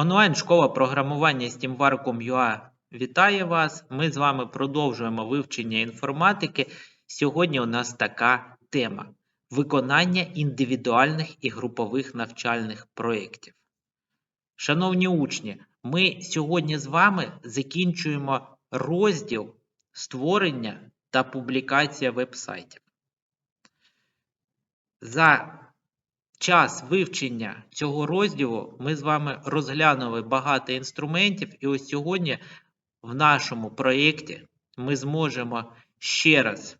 Онлайн-школа програмування SteamVarcum.ua вітає вас. Ми з вами продовжуємо вивчення інформатики. Сьогодні у нас така тема: виконання індивідуальних і групових навчальних проєктів. Шановні учні, ми сьогодні з вами закінчуємо розділ створення та публікація вебсайтів. За час вивчення цього розділу ми з вами розглянули багато інструментів, і ось сьогодні в нашому проєкті ми зможемо ще раз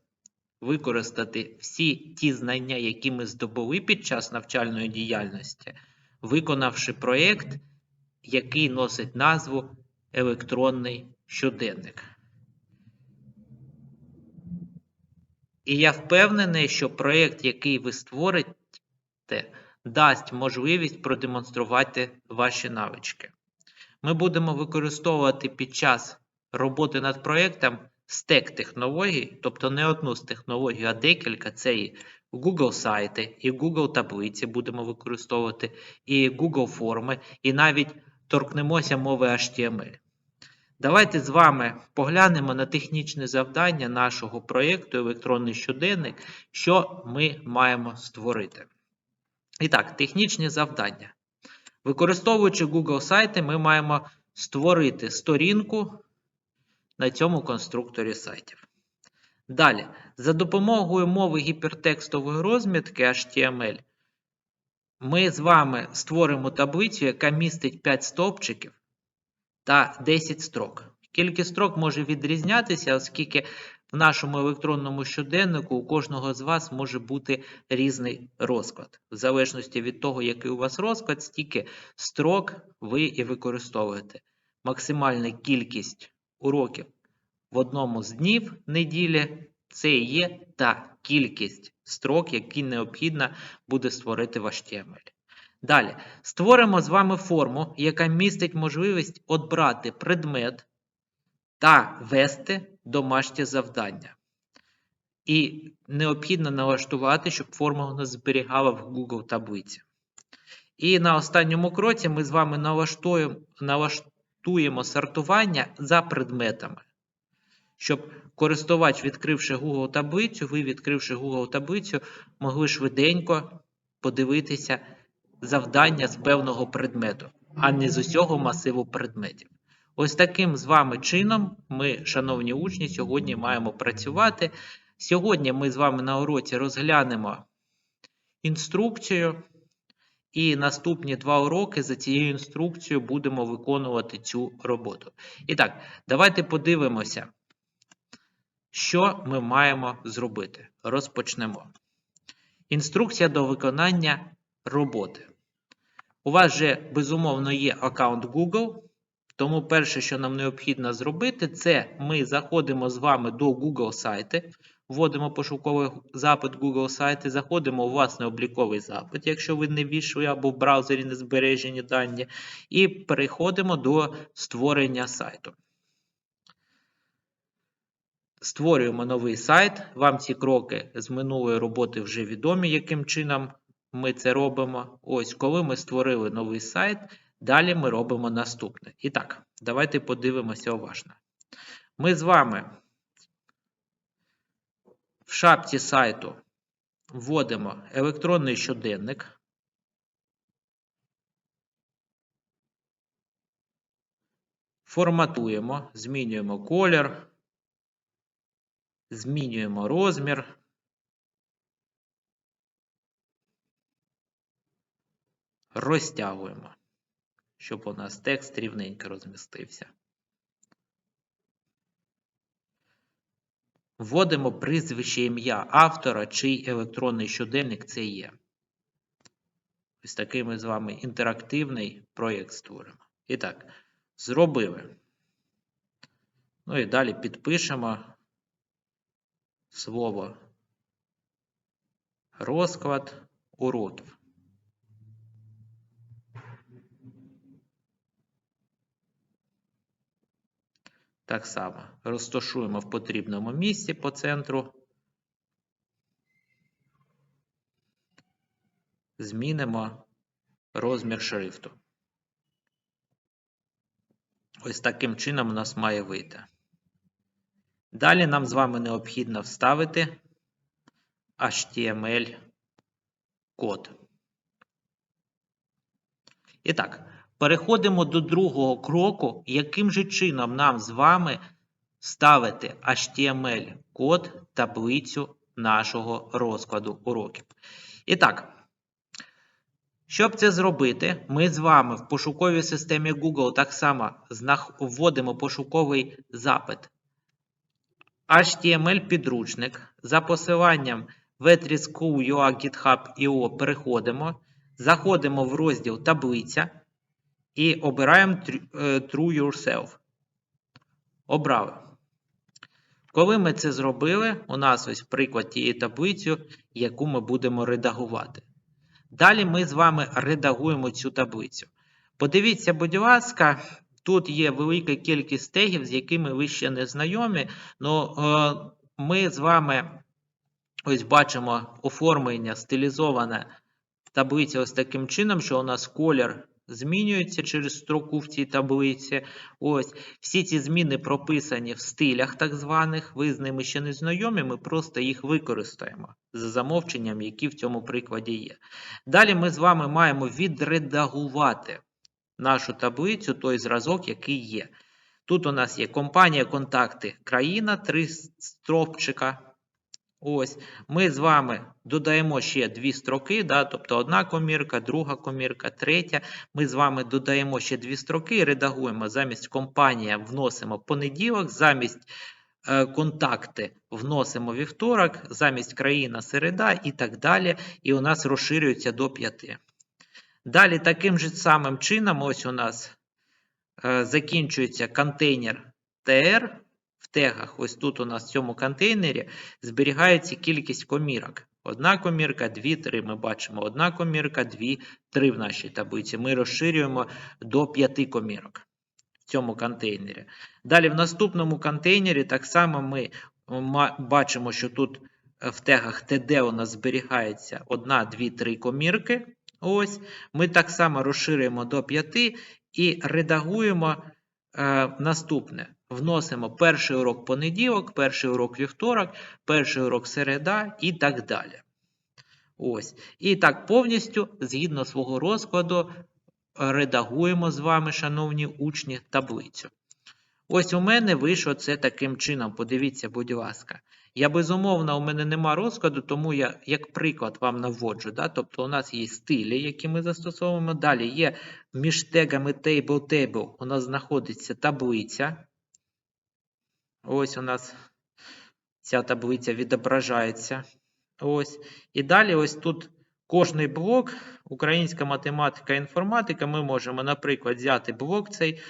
використати всі ті знання, які ми здобули під час навчальної діяльності, виконавши проєкт, який носить назву Електронний щоденник. І я впевнений, що проєкт, який ви створите, дасть можливість продемонструвати ваші навички. Ми будемо використовувати під час роботи над проєктом стек технологій, тобто не одну з технологій, а декілька. Це і Google сайти, і Google таблиці будемо використовувати, і Google форми, і навіть торкнемося мови HTML. Давайте з вами поглянемо на технічне завдання нашого проєкту Електронний щоденник, що ми маємо створити. І так, технічні завдання. Використовуючи Google сайти, ми маємо створити сторінку на цьому конструкторі сайтів. Далі, за допомогою мови гіпертекстової розмітки HTML, ми з вами створимо таблицю, яка містить 5 стовпчиків та 10 строк. Кількість строк може відрізнятися, оскільки в нашому електронному щоденнику у кожного з вас може бути різний розклад. В залежності від того, який у вас розклад, стільки строк ви і використовуєте. Максимальна кількість уроків в одному з днів неділі це є та кількість строк, які необхідно буде створити в HTML. Далі створимо з вами форму, яка містить можливість обрати предмет та ввести домашнє завдання. І необхідно налаштувати, щоб нас зберігала в Google таблиці. І на останньому кроці ми з вами налаштуємо, налаштуємо сортування за предметами. Щоб користувач, відкривши Google таблицю, ви, відкривши Google таблицю, могли швиденько подивитися завдання з певного предмету, а не з усього масиву предметів. Ось таким з вами чином ми, шановні учні, сьогодні маємо працювати. Сьогодні ми з вами на уроці розглянемо інструкцію, і наступні два уроки за цією інструкцією будемо виконувати цю роботу. І так, давайте подивимося, що ми маємо зробити. Розпочнемо. Інструкція до виконання роботи. У вас же, безумовно, є аккаунт Google. Тому перше, що нам необхідно зробити, це ми заходимо з вами до Google сайти, вводимо пошуковий запит Google сайти, заходимо у власний обліковий запит, якщо ви не ввійшли або в браузері не збережені дані, і переходимо до створення сайту. Створюємо новий сайт. Вам ці кроки з минулої роботи вже відомі, яким чином ми це робимо. Ось, коли ми створили новий сайт. Далі ми робимо наступне. І так, давайте подивимося уважно. Ми з вами в шапці сайту вводимо електронний щоденник. Форматуємо, змінюємо колір, змінюємо розмір. Розтягуємо щоб у нас текст рівненько розмістився. Вводимо прізвище ім'я автора, чий електронний щоденник це є. Ось такий ми з вами інтерактивний проєкт створимо. І так, зробили. Ну і далі підпишемо слово розклад уроків. Так само розташуємо в потрібному місці по центру. Змінимо розмір шрифту. Ось таким чином у нас має вийти. Далі нам з вами необхідно вставити HTML код. І так, переходимо до другого кроку, яким же чином нам з вами ставити HTML код таблицю нашого розкладу уроків. І так, щоб це зробити, ми з вами в пошуковій системі Google так само вводимо пошуковий запит. HTML підручник. За посиланням vetrischool.ua GitHub.io переходимо, заходимо в розділ таблиця і обираємо е, True Yourself. Обрали. Коли ми це зробили, у нас ось приклад тієї таблиці, яку ми будемо редагувати. Далі ми з вами редагуємо цю таблицю. Подивіться, будь ласка, тут є велика кількість тегів, з якими ви ще не знайомі. але ми з вами ось бачимо оформлення стилізоване таблиці ось таким чином, що у нас колір змінюється через строку в цій таблиці. Ось всі ці зміни прописані в стилях так званих. Ви з ними ще не знайомі, ми просто їх використаємо за замовченням, які в цьому прикладі є. Далі ми з вами маємо відредагувати нашу таблицю, той зразок, який є. Тут у нас є компанія, контакти, країна, три стовпчика. Ось, ми з вами додаємо ще дві строки, да, тобто одна комірка, друга комірка, третя. Ми з вами додаємо ще дві строки редагуємо. Замість компанія вносимо понеділок, замість е, контакти вносимо вівторок, замість країна середа і так далі. І у нас розширюється до 5. Далі таким же самим чином, ось у нас е, закінчується контейнер в тегах. Ось тут у нас в цьому контейнері зберігається кількість комірок. Одна комірка, дві, три. Ми бачимо одна комірка, дві, три в нашій таблиці. Ми розширюємо до п'яти комірок в цьому контейнері. Далі в наступному контейнері так само ми бачимо, що тут е, в тегах TD у нас зберігається одна, дві, три комірки. Ось ми так само розширюємо до 5 і редагуємо е, наступне. Вносимо перший урок понеділок, перший урок вівторок, перший урок середа і так далі. Ось. І так повністю, згідно свого розкладу, редагуємо з вами, шановні учні, таблицю. Ось у мене вийшло це таким чином. Подивіться, будь ласка. Я безумовно, у мене нема розкладу, тому я як приклад вам наводжу. Да? Тобто у нас є стилі, які ми застосовуємо. Далі є між тегами table table у нас знаходиться таблиця. Ось у нас ця таблиця відображається. Ось. І далі ось тут кожний блок, українська математика, інформатика, ми можемо, наприклад, взяти блок цей,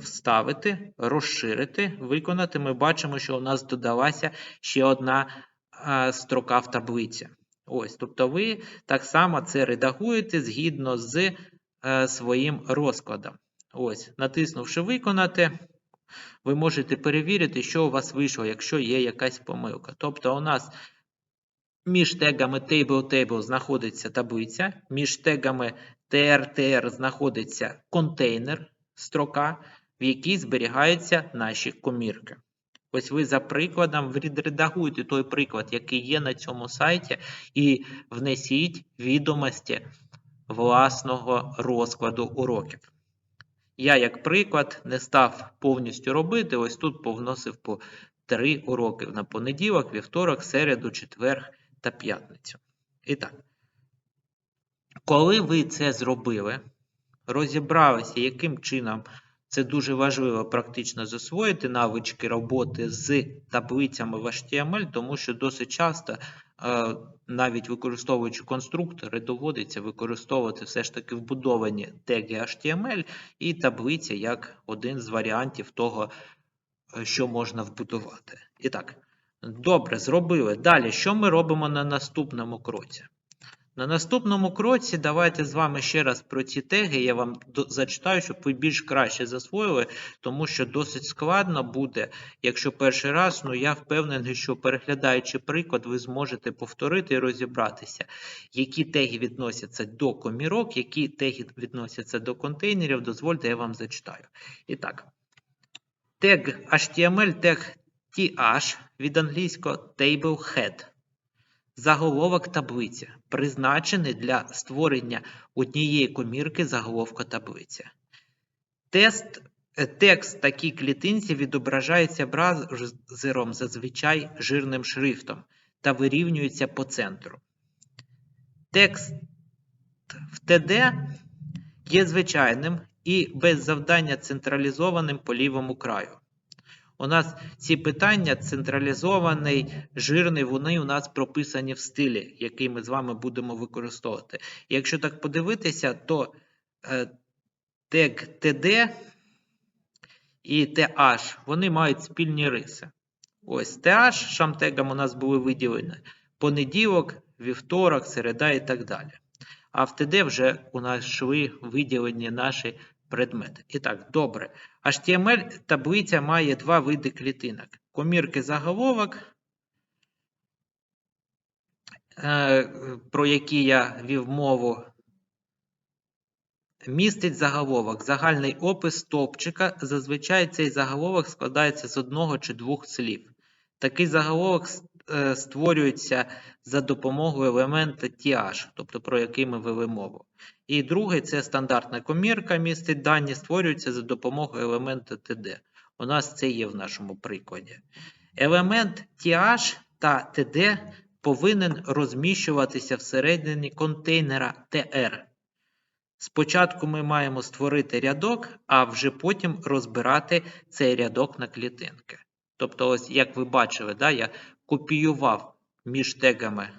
вставити, розширити, виконати. Ми бачимо, що у нас додалася ще одна а, строка в таблиці. Ось, тобто ви так само це редагуєте згідно з е, своїм розкладом. Ось, натиснувши виконати, ви можете перевірити, що у вас вийшло, якщо є якась помилка. Тобто, у нас між тегами table table знаходиться таблиця, між тегами tr tr знаходиться контейнер, строка, в якій зберігаються наші комірки. Ось ви за прикладом відредагуйте той приклад, який є на цьому сайті, і внесіть відомості власного розкладу уроків. Я, як приклад, не став повністю робити. Ось тут повносив по три уроки на понеділок, вівторок, середу, четвер та п'ятницю. І так, коли ви це зробили, розібралися, яким чином це дуже важливо практично засвоїти навички роботи з таблицями в HTML, тому що досить часто, е, навіть використовуючи конструктори, доводиться використовувати все ж таки вбудовані теги HTML і таблиця як один з варіантів того, е, що можна вбудувати. І так, добре, зробили. Далі, що ми робимо на наступному кроці? На наступному кроці давайте з вами ще раз про ці теги. Я вам зачитаю, щоб ви більш краще засвоїли, тому що досить складно буде, якщо перший раз, ну я впевнений, що переглядаючи приклад, ви зможете повторити і розібратися, які теги відносяться до комірок, які теги відносяться до контейнерів. Дозвольте, я вам зачитаю. І так, Тег HTML, тег TH від англійського table head. Заголовок таблиця, призначений для створення однієї комірки заголовка таблиця. Тест, е, текст такій клітинці відображається браузером зазвичай жирним шрифтом та вирівнюється по центру. Текст в ТД є звичайним і без завдання централізованим по лівому краю. У нас ці питання централізований, жирний, вони у нас прописані в стилі, який ми з вами будемо використовувати. Якщо так подивитися, то е, тег TD і TH, вони мають спільні риси. Ось TH шамтегом у нас були виділені понеділок, вівторок, середа і так далі. А в TD вже у нас йшли виділені наші предмети. І так, добре. HTML таблиця має два види клітинок. Комірки заголовок, е, про які я вів мову, містить заголовок. Загальний опис стовпчика. Зазвичай цей заголовок складається з одного чи двох слів. Такий заголовок створюється за допомогою елемента TH, тобто про який ми вели мову. І другий це стандартна комірка, містить дані, створюється за допомогою елемента TD. У нас це є в нашому прикладі. Елемент TH та TD повинен розміщуватися всередині контейнера TR. Спочатку ми маємо створити рядок, а вже потім розбирати цей рядок на клітинки. Тобто, ось, як ви бачили, да, я копіював між тегами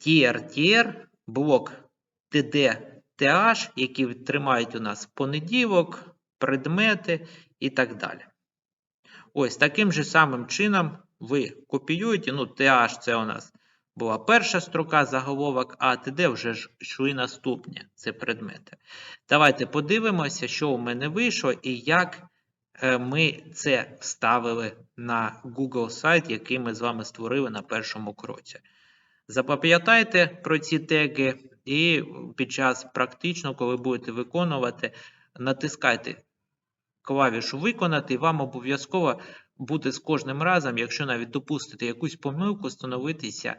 TR, TR, блок TD, TH, які тримають у нас понеділок, предмети і так далі. Ось таким же самим чином ви копіюєте. Ну, TH це у нас була перша строка заголовок, а TD вже ж йшли наступні. Це предмети. Давайте подивимося, що у мене вийшло і як ми це вставили на Google сайт, який ми з вами створили на першому кроці. Запам'ятайте про ці теги, і під час практично, коли будете виконувати, натискайте клавішу Виконати, і вам обов'язково буде з кожним разом, якщо навіть допустите якусь помилку, становитися,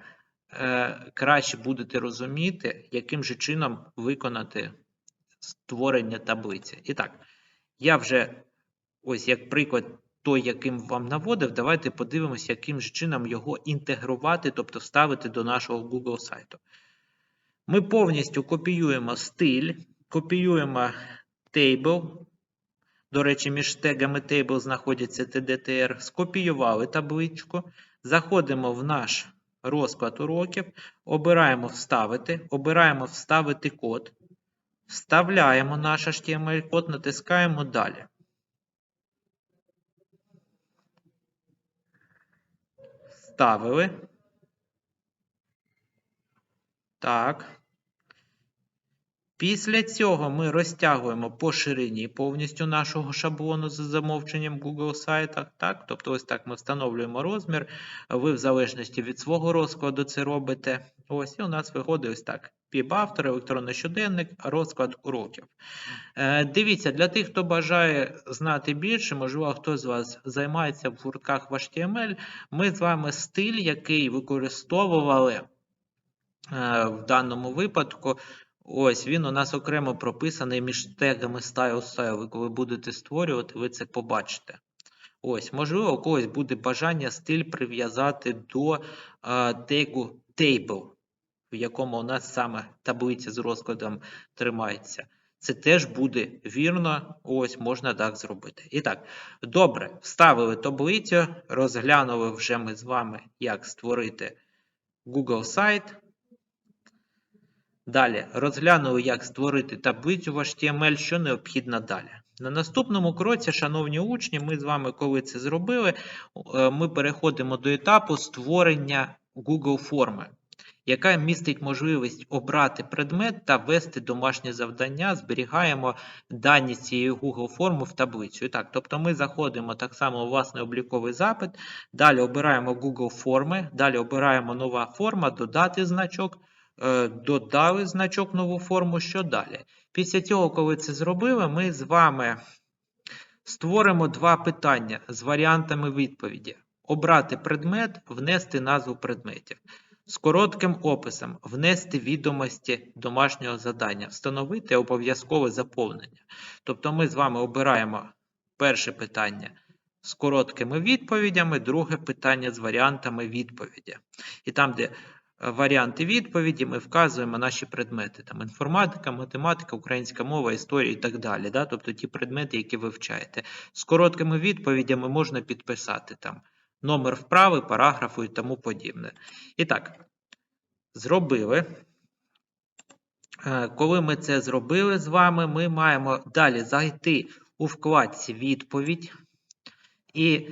е, краще будете розуміти, яким же чином виконати створення таблиці. І так, я вже ось як приклад той, яким вам наводив, давайте подивимося, яким же чином його інтегрувати, тобто вставити до нашого Google сайту. Ми повністю копіюємо стиль, копіюємо table. До речі, між тегами table знаходяться TDTR. Скопіювали табличку. Заходимо в наш розклад уроків, обираємо Вставити, обираємо Вставити код, вставляємо наш HTML-код, натискаємо Далі. Вставили. Так. Після цього ми розтягуємо по ширині повністю нашого шаблону за замовченням Google сайта. Так? Тобто, ось так ми встановлюємо розмір. Ви в залежності від свого розкладу це робите. Ось, і у нас виходить ось так. Піп автор, електронний щоденник, розклад уроків. Е, Дивіться, для тих, хто бажає знати більше, можливо, хто з вас займається в гуртках в HTML, ми з вами стиль, який використовували е, в даному випадку. Ось він у нас окремо прописаний між тегами style style. Ви коли будете створювати, ви це побачите. Ось, можливо, у когось буде бажання стиль прив'язати до а, тегу table, в якому у нас саме таблиця з розкладом тримається. Це теж буде вірно, ось можна так зробити. І так, добре, вставили таблицю, розглянули вже ми з вами, як створити Google сайт. Далі розглянули, як створити таблицю в HTML, що необхідно далі. На наступному кроці, шановні учні, ми з вами, коли це зробили, е, ми переходимо до етапу створення Google форми, яка містить можливість обрати предмет та ввести домашнє завдання, зберігаємо дані цієї Google форми в таблицю. І так, Тобто ми заходимо так само у власний обліковий запит, далі обираємо Google форми, далі обираємо нова форма, додати значок. Е, додали значок нову форму, що далі. Після цього, коли це зробили, ми з вами Створимо два питання з варіантами відповіді: обрати предмет, внести назву предметів. З коротким описом внести відомості домашнього завдання, встановити обов'язкове заповнення. Тобто ми з вами обираємо перше питання з короткими відповідями, друге питання з варіантами відповіді. І там, де варіанти відповіді, ми вказуємо наші предмети: там інформатика, математика, українська мова, історія і так далі. Да? Тобто ті предмети, які ви вивчаєте. З короткими відповідями можна підписати там номер вправи, параграфу і тому подібне. І так, зробили. Е, Коли ми це зробили з вами, ми маємо далі зайти у вкладці відповідь і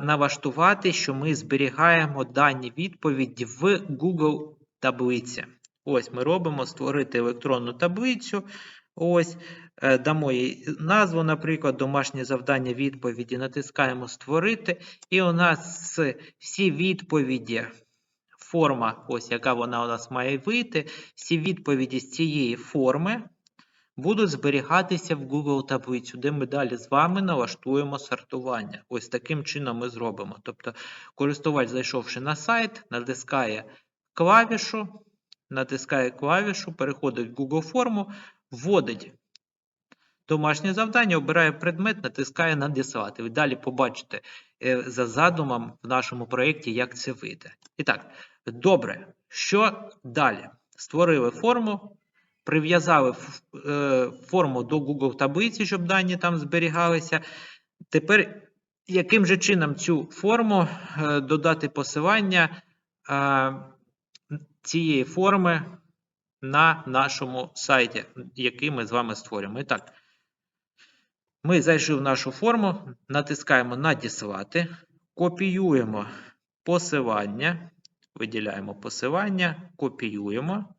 налаштувати, що ми зберігаємо дані відповіді в Google таблиці. Ось ми робимо створити електронну таблицю. Ось, е, дамо їй назву, наприклад, домашнє завдання відповіді, натискаємо Створити, і у нас всі відповіді, форма, ось яка вона у нас має вийти, всі відповіді з цієї форми будуть зберігатися в Google таблицю, де ми далі з вами налаштуємо сортування. Ось таким чином ми зробимо. Тобто, користувач, зайшовши на сайт, натискає клавішу, натискає клавішу, переходить в Google форму, вводить домашнє завдання, обирає предмет, натискає надіслати. Ви далі побачите е, за задумом в нашому проєкті, як це вийде. І так, добре, що далі? Створили форму, прив'язали е, форму до Google таблиці, щоб дані там зберігалися. Тепер, яким же чином цю форму е, додати посилання е, цієї форми на нашому сайті, який ми з вами створюємо. І так, ми зайшли в нашу форму, натискаємо Надіслати, копіюємо посилання, виділяємо посилання, копіюємо.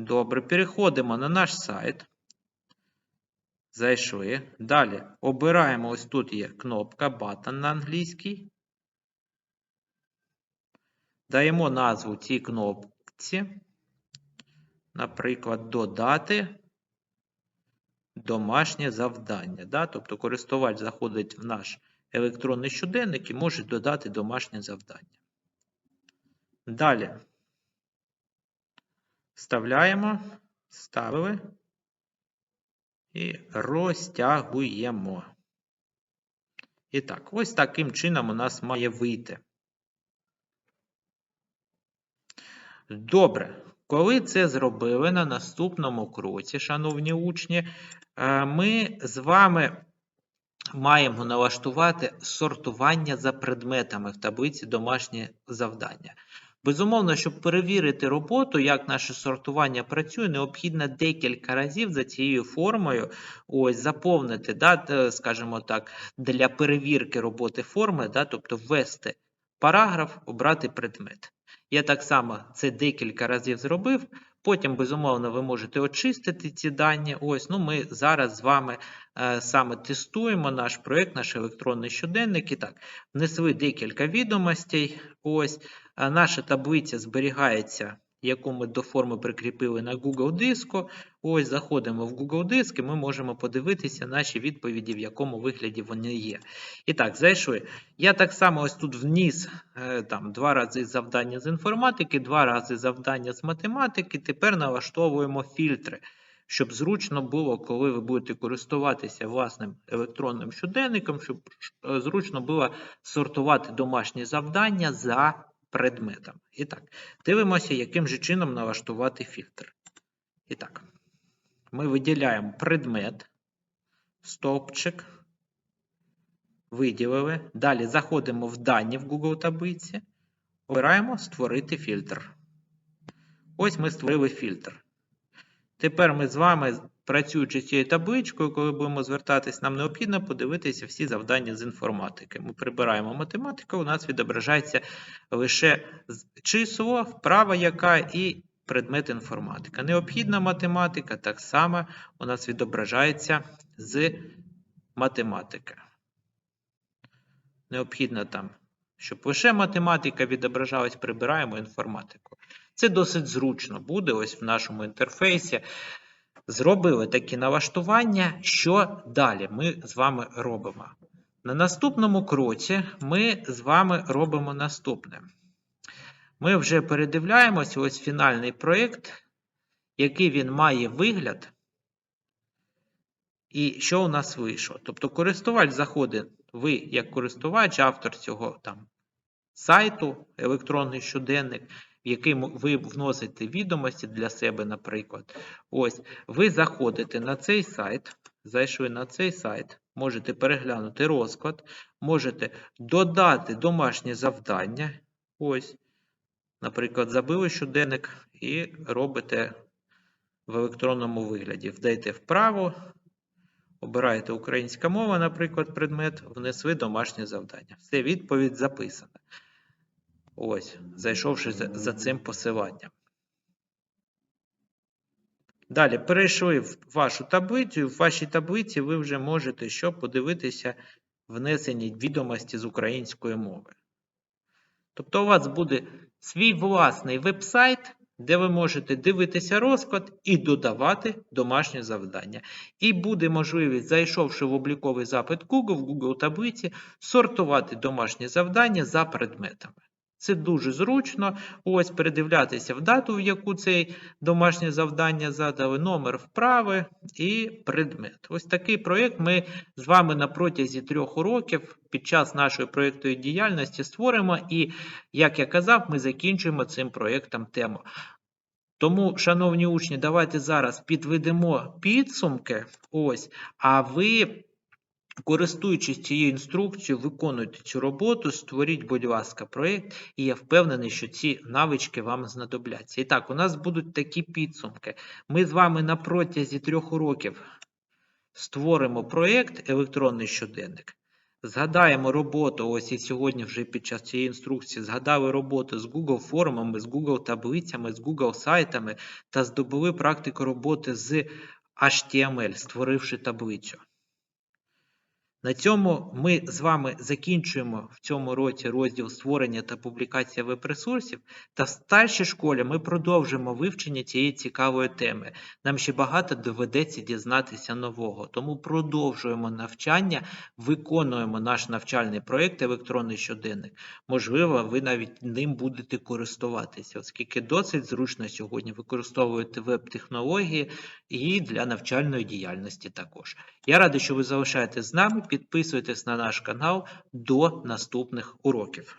Добре, переходимо на наш сайт. Зайшли. Далі обираємо, ось тут є кнопка Button на англійській. Даємо назву цій кнопці. Наприклад, додати домашнє завдання. Да? Тобто користувач заходить в наш електронний щоденник і може додати домашнє завдання. Далі вставляємо, ставили і розтягуємо. І так, ось таким чином у нас має вийти. Добре. Коли це зробили на наступному кроці, шановні учні, е, ми з вами маємо налаштувати сортування за предметами в таблиці домашнє завдання. Безумовно, щоб перевірити роботу, як наше сортування працює, необхідно декілька разів за цією формою ось заповнити, да, скажімо так, для перевірки роботи форми, да, тобто ввести параграф, обрати предмет. Я так само це декілька разів зробив. Потім, безумовно, ви можете очистити ці дані. Ось, ну ми зараз з вами е, саме тестуємо наш проєкт, наш електронний щоденник. І так, внесли декілька відомостей. Ось, а наша таблиця зберігається, яку ми до форми прикріпили на Google диску. Ось, заходимо в Google диск і ми можемо подивитися наші відповіді, в якому вигляді вони є. І так, зайшли. Я так само ось тут вніс е, там два рази завдання з інформатики, два рази завдання з математики. Тепер налаштовуємо фільтри, щоб зручно було, коли ви будете користуватися власним електронним щоденником, щоб е, зручно було сортувати домашні завдання за предметом. І так, дивимося, яким же чином налаштувати фільтр. І так, ми виділяємо предмет, стовпчик виділили. Далі заходимо в дані в Google таблиці, обираємо Створити фільтр. Ось ми створили фільтр. Тепер ми з вами, працюючи з цією табличкою, коли будемо звертатись, нам необхідно подивитися всі завдання з інформатики. Ми прибираємо математику, у нас відображається лише число, вправа яка і предмет інформатика. Необхідна математика так само у нас відображається з математики необхідно там, щоб лише математика відображалась, прибираємо інформатику. Це досить зручно буде ось в нашому інтерфейсі. Зробили такі налаштування. Що далі ми з вами робимо? На наступному кроці ми з вами робимо наступне. Ми вже передивляємось ось фінальний проєкт, який він має вигляд. І що у нас вийшло? Тобто користувач заходить, ви як користувач, автор цього там сайту, електронний щоденник, в який ви вносите відомості для себе, наприклад. Ось, ви заходите на цей сайт, зайшли на цей сайт, можете переглянути розклад, можете додати домашнє завдання. Ось, наприклад, забили щоденник і робите в електронному вигляді. Вдайте вправо, обираєте українська мова, наприклад, предмет, внесли домашнє завдання. Все, відповідь записана. Ось, зайшовши за, цим посиланням. Далі перейшли в вашу таблицю, і в вашій таблиці ви вже можете що подивитися внесені відомості з української мови. Тобто у вас буде свій власний веб-сайт, де ви можете дивитися розклад і додавати домашнє завдання. І буде можливість, зайшовши в обліковий запит Google, в Google таблиці, сортувати домашні завдання за предметами. Це дуже зручно. Ось передивлятися в дату, в яку це домашнє завдання задали, номер вправи і предмет. Ось такий проєкт ми з вами на протязі трьох уроків під час нашої проєктної діяльності створимо. І, як я казав, ми закінчуємо цим проєктом тему. Тому, шановні учні, давайте зараз підведемо підсумки. Ось, а ви. Користуючись цією інструкцією, виконуйте цю роботу, створіть, будь ласка, проєкт, і я впевнений, що ці навички вам знадобляться. І так, у нас будуть такі підсумки. Ми з вами на протязі трьох уроків створимо проєкт електронний щоденник. Згадаємо роботу, ось і сьогодні вже під час цієї інструкції згадали роботу з Google формами, з Google таблицями, з Google сайтами та здобули практику роботи з HTML, створивши таблицю. На цьому ми з вами закінчуємо в цьому році розділ створення та публікація веб-ресурсів. Та в старшій школі ми продовжимо вивчення цієї цікавої теми. Нам ще багато доведеться дізнатися нового. Тому продовжуємо навчання, виконуємо наш навчальний проєкт електронний щоденник. Можливо, ви навіть ним будете користуватися, оскільки досить зручно сьогодні використовуєте веб-технології і для навчальної діяльності також. Я радий, що ви залишаєтесь з нами. Підписуйтесь на наш канал до наступних уроків.